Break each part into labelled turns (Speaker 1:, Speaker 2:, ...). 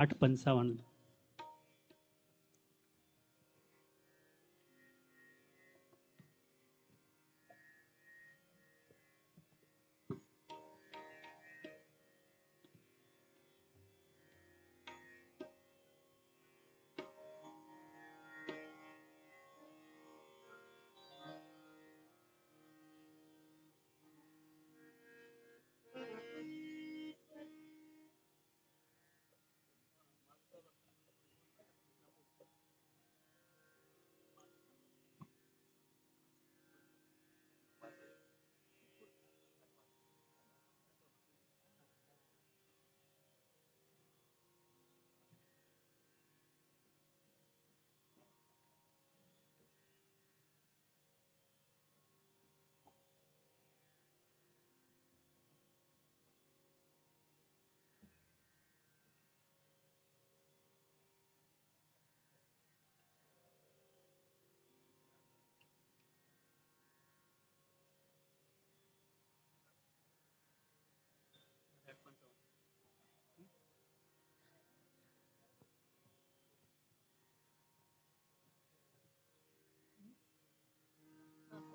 Speaker 1: आठ पंचावन्न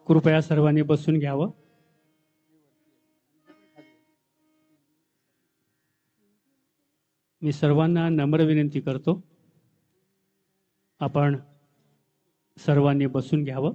Speaker 1: कृपया सर्वांनी बसून घ्यावं. मी सर्वांना नम्र विनंती करतो. आपण सर्वांनी बसून घ्यावं.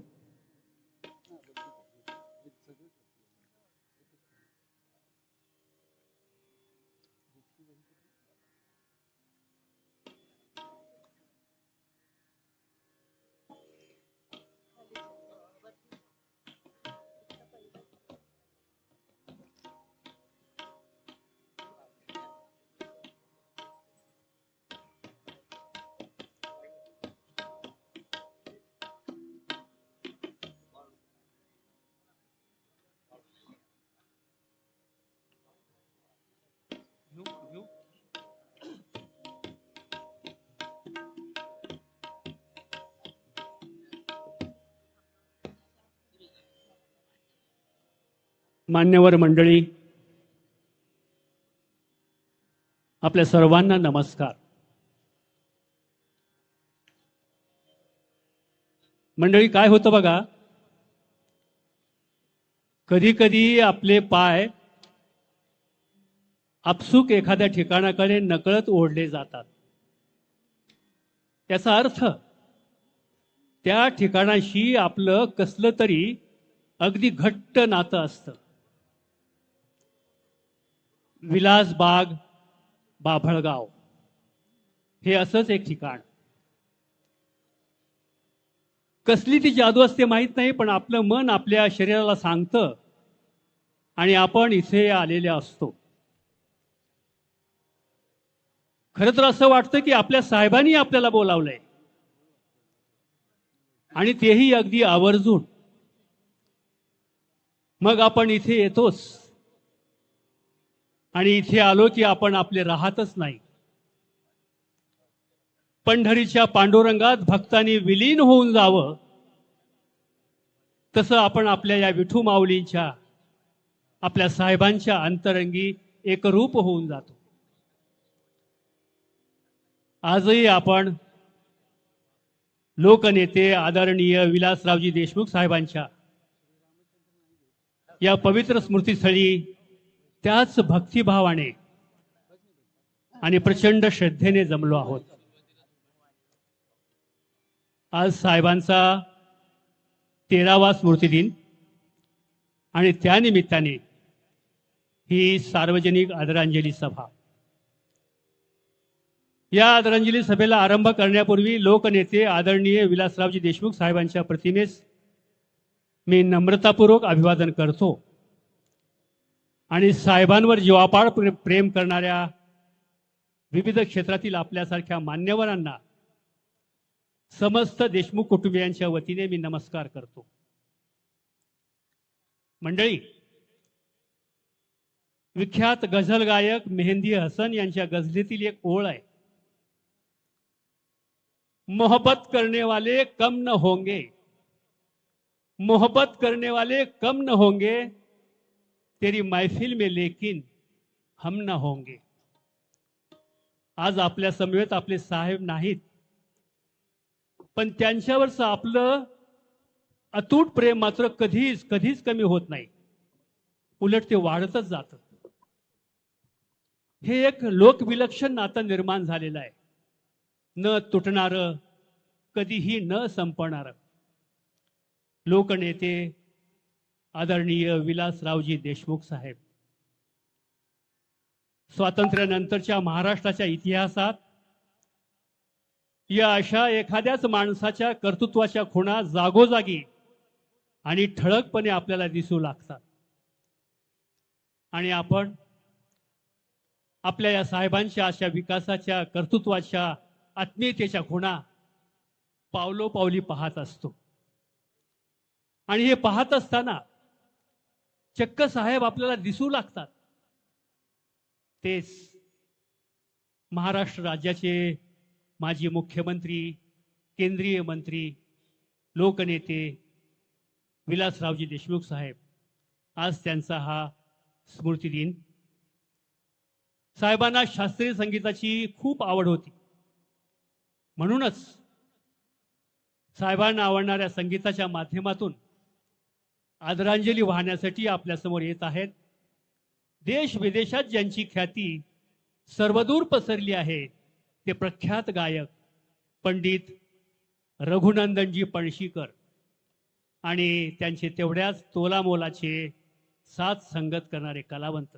Speaker 1: मान्यवर मंडळी आपल्या सर्वांना नमस्कार. मंडळी काय होतं बघा? कधी कधी आपले पाय आपसूक एखाद्या ठिकाणाकडे नकळत ओढले जातात. त्याचा अर्थ त्या ठिकाणाशी आपलं कसलं तरी अगदी घट्ट नातं असतं. विलासबाग बाभळगाव. हे असंच एक ठिकाण. कसली ती जादू असते माहीत नाही पण आपलं मन आपल्या शरीराला सांगतं आणि आपण इथे आलेले असतो. खरं तर असं वाटतं की आपल्या साहेबांनी आपल्याला बोलावलंय. आणि तेही अगदी आवर्जून. मग आपण इथे येतोच. आणि इथे आलो की आपण आपले राहतच नाही. पंढरीच्या पांडुरंगात भक्तांनी विलीन होऊन जावं. तसं आपण आपल्या या विठू माऊलींच्या आपल्या साहेबांच्या अंतरंगी एकरूप होऊन जातो. आजही आपण लोकनेते आदरणीय विलासरावजी देशमुख साहेबांच्या या पवित्र स्मृतीस्थळी त्याच भक्तिभावाने आणि प्रचंड श्रद्धेने जमलो आहोत. आज साहेबांचा तेरावा स्मृतिदिन आणि त्यानिमित्ताने ही सार्वजनिक आदरांजली सभा. या आदरांजली सभेला आरंभ करण्यापूर्वी लोकनेते आदरणीय विलासरावजी देशमुख साहेबांच्या प्रतिमेस मी नम्रतापूर्वक अभिवादन करतो. आणि साहेबांवर जीवापाड प्रेम करणाऱ्या विविध क्षेत्रातील आपल्यासारख्या मान्यवरांना समस्त देशमुख कुटुंबियांच्या वतीने मी नमस्कार करतो. मंडळी विख्यात गझल गायक मेहंदी हसन यांच्या गझलेतील एक ओळ आहे. मोहब्बत करने वाले कम न होंगे. मोहब्बत करने वाले कम न होंगे. तेरी मैफिल में लेकिन हम ना होंगे। आज आपल्या समवेत आपले साहेब नाहीत। पण त्यांच्यावरचं आपलं अतूट प्रेम मात्र कधीच कधीच कमी होत नाही. उलट ते वाढतच जात. हे एक लोकविलक्षण नातं निर्माण झालेलं आहे. न तुटणार कधीही न संपणार. लोकनेते आदरणीय विलासरावजी देशमुख साहेब. स्वातंत्र्यानंतरच्या महाराष्ट्राच्या इतिहासात या अशा एखाद्याच माणसाच्या कर्तृत्वाच्या खुणा जागोजागी आणि ठळकपणे आपल्याला दिसू लागतात. आणि आपण आपल्या या साहेबांच्या अशा विकासाच्या कर्तृत्वाच्या आत्मीयतेच्या खुणा पावलोपावली पाहत असतो. आणि हे पाहत असताना चक्क साहेब आपल्याला दिसू लागतात. तेच महाराष्ट्र राज्याचे माजी मुख्यमंत्री केंद्रीय मंत्री लोकनेते विलासरावजी देशमुख साहेब. आज त्यांचा हा स्मृती दिन साहेबांना शास्त्रीय संगीताची खूप आवड होती. म्हणूनच साहेबांना आवडणाऱ्या संगीताच्या माध्यमातून आदरांजली वाहण्यासाठी आपल्यासमोर येत आहेत. देश विदेशात ज्यांची ख्याती सर्वदूर पसरली आहे ते प्रख्यात गायक पंडित रघुनंदनजी पणशीकर आणि त्यांचे तेवढ्याच तोलामोलाचे साथ संगत करणारे कलावंत.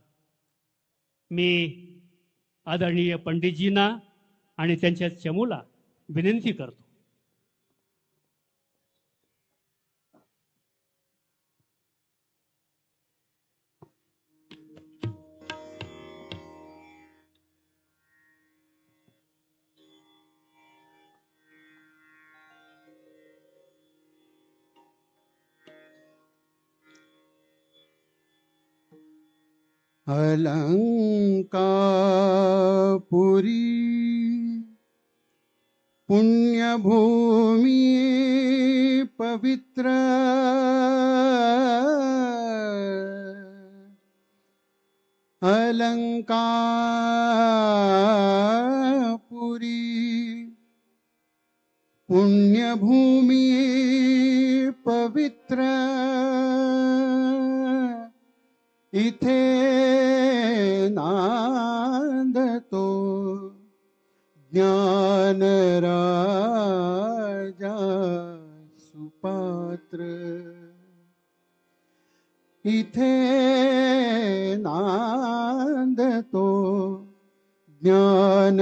Speaker 1: मी आदरणीय पंडितजींना आणि त्यांच्या चमूला विनंती करतो.
Speaker 2: अलङ्कापुरी पुण्यभूमि पवित्र। अलङ्कापुरी पुण्यभूमि पवित्र। इथे नांदतो. ज्ञानराजा सुपात्र. इथे नांदतो. ज्ञानराजा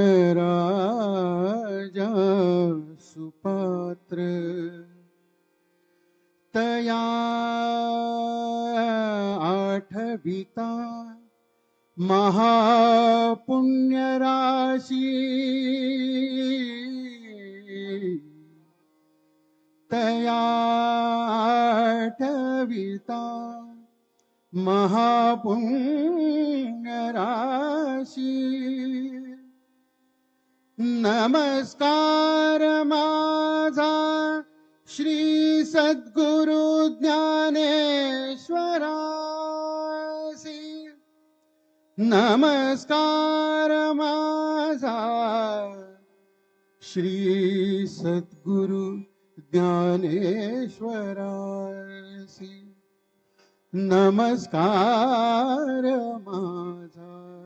Speaker 2: सुपात्र. तया आठविता महापुण्यराशी। तया आठविता महापुण्यराशी। नमस्कार माझा श्री सद्गुरु ज्ञानेश्वरासी नमस्कार माझा. श्री सद्गुरु ज्ञानेश्वरासी. नमस्कार माझा.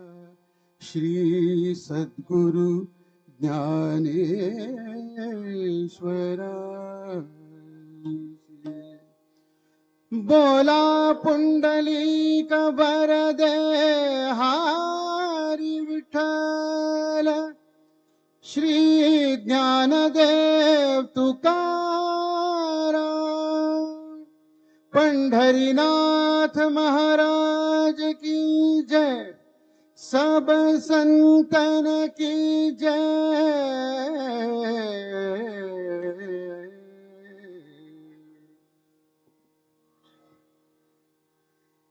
Speaker 2: श्री सद्गुरु ज्ञानेश्वरा बोला पुंडलिक वरदे. श्री ज्ञानदेव तुकारा पंढरीनाथ महाराज की जय। सब संतन की जय।